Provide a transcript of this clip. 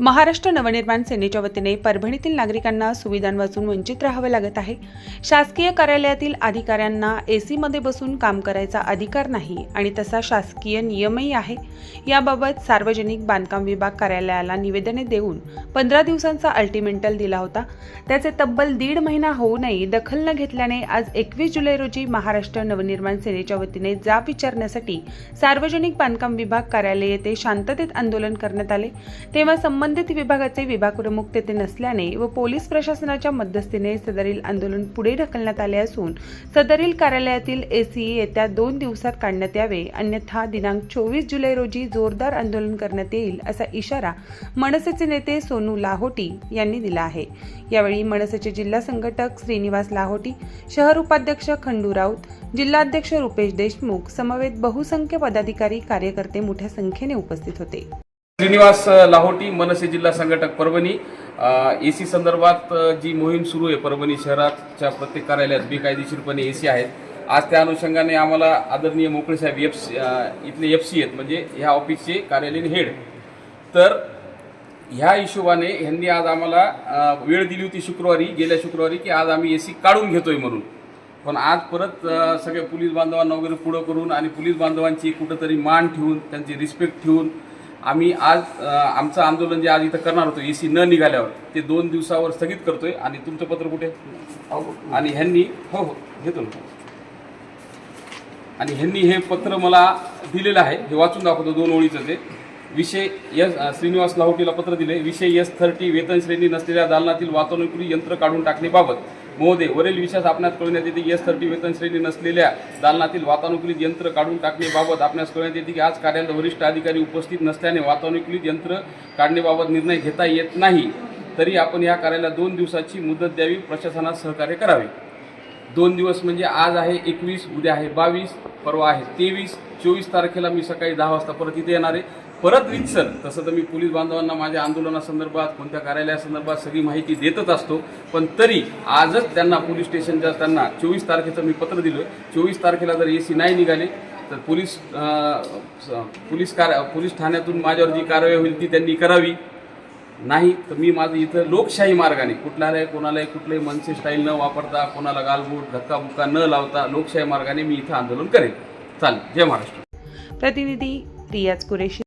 महाराष्ट्र नवनिर्माण सेनेच्या वतीने परभणीतील नागरिकांना सुविधांपासून वंचित राहावं लागत आहे. शासकीय कार्यालयातील अधिकाऱ्यांना एसीमध्ये बसून काम करायचा अधिकार नाही आणि तसा शासकीय नियमही आहे. याबाबत सार्वजनिक बांधकाम विभाग कार्यालयाला निवेदने देऊन पंधरा दिवसांचा अल्टिमेंटल दिला होता. त्याचे तब्बल दीड महिना होऊनही दखल न घेतल्याने आज एकवीस जुलै रोजी महाराष्ट्र नवनिर्माण सेनेच्या वतीने जाब विचारण्यासाठी सार्वजनिक बांधकाम विभाग कार्यालय येथे शांततेत आंदोलन करण्यात आले. तेव्हा संबंधित विभागाचे विभाग प्रमुख तेथे नसल्याने व पोलीस प्रशासनाच्या मध्यस्थीने सदरील आंदोलन पुढे ढकलण्यात आले असून सदरील कार्यालयातील एसी येत्या दोन दिवसात काढण्यात यावे. अन्यथा दिनांक चोवीस जुलै रोजी जोरदार आंदोलन करण्यात येईल असा इशारा मनसेचे नेते सोनू लाहोटी यांनी दिला आहे. यावेळी मनसेचे जिल्हा संघटक श्रीनिवास लाहोटी शहर उपाध्यक्ष खंडू राऊत जिल्हाध्यक्ष रुपेश देशमुख समवेत बहुसंख्य पदाधिकारी कार्यकर्ते मोठ्या संख्येने उपस्थित होते. श्रीनिवास लाहोटी मनसे जिल्हा संघटक परभणी. ए सी संदर्भात जी मोहीम सुरू आहे परभणी शहराच्या प्रत्येक कार्यालयात बेकायदेशीरपणे ए सी आहेत. आज त्या अनुषंगाने आम्हाला आदरणीय मोकळे साहेब एफ सी इथले एफ सी आहेत म्हणजे ह्या ऑफिसचे कार्यालयीन हेड. तर ह्या हिशोबाने ह्यांनी आज आम्हाला वेळ दिली होती शुक्रवारी गेल्या शुक्रवारी की आज आम्ही ए सी काढून घेतोय म्हणून. पण आज परत सगळ्या पोलीस बांधवांना वगैरे पुढं करून आणि पोलीस बांधवांची कुठंतरी मान ठेवून त्यांची रिस्पेक्ट ठेवून आम्ही आज आमचं आंदोलन जे आज इथं करणार होतो ए सी न निघाल्यावर ते दोन दिवसावर स्थगित करतोय. आणि तुमचं पत्र कुठे? आणि ह्यांनी हो हो घेतो ना. आणि ह्यांनी हे पत्र मला दिलेलं आहे. हे वाचून दाखवतो दोन ओळीचं ते. विषय यस श्रीनिवास लाहोटीला पत्र दिले विषय यस थर्टी वेतन श्रेणी नसलेल्या दालनातील वातानुकूलित यंत्र काढून टाकण्याबाबत महोदय वरील विषयास आपणास कळण्यात येते की एस थर्टी वेतन श्रेणी नसलेल्या दालनातील वातानुकूलित यंत्र काढून टाकण्याबाबत आपणास कळण्यात येते की आज कार्यालयात वरिष्ठ अधिकारी उपस्थित नसल्याने वातानुकूलित यंत्र काढण्याबाबत निर्णय घेता येत नाही. तरी आपण या कार्याला दोन दिवसाची मुदत द्यावी प्रशासनास सहकार्य करावे. दोन दिवस म्हणजे आज आहे एकवीस उद्या आहे बावीस परवा आहे तेवीस. चोवीस तारखेला मी सकाळी दहा वाजता परत इथे येणार आहे. परत रितसर तसं तर मी पोलीस बांधवांना माझ्या आंदोलनासंदर्भात कोणत्या कार्यालयासंदर्भात सगळी माहिती देतच असतो. पण तरी आजच त्यांना पोलीस स्टेशनच्या त्यांना चोवीस तारखेचं मी पत्र दिलं चोवीस तारखेला जर ए सी नाही निघाले तर पोलीस स- पोलीस कार पोलीस ठाण्यातून माझ्यावर जी कारवाई होईल ती त्यांनी करावी. नाही तर मी माझं इथं लोकशाही मार्गाने कुठल्याही कोणालाही कुठलंही मनसे स्टाईल न वापरता कोणाला गालबूट धक्काबुक्का न लावता लोकशाही मार्गाने मी इथं आंदोलन करेन. चालेल. जय महाराष्ट्र. प्रतिनिधी रियाज कुरेशी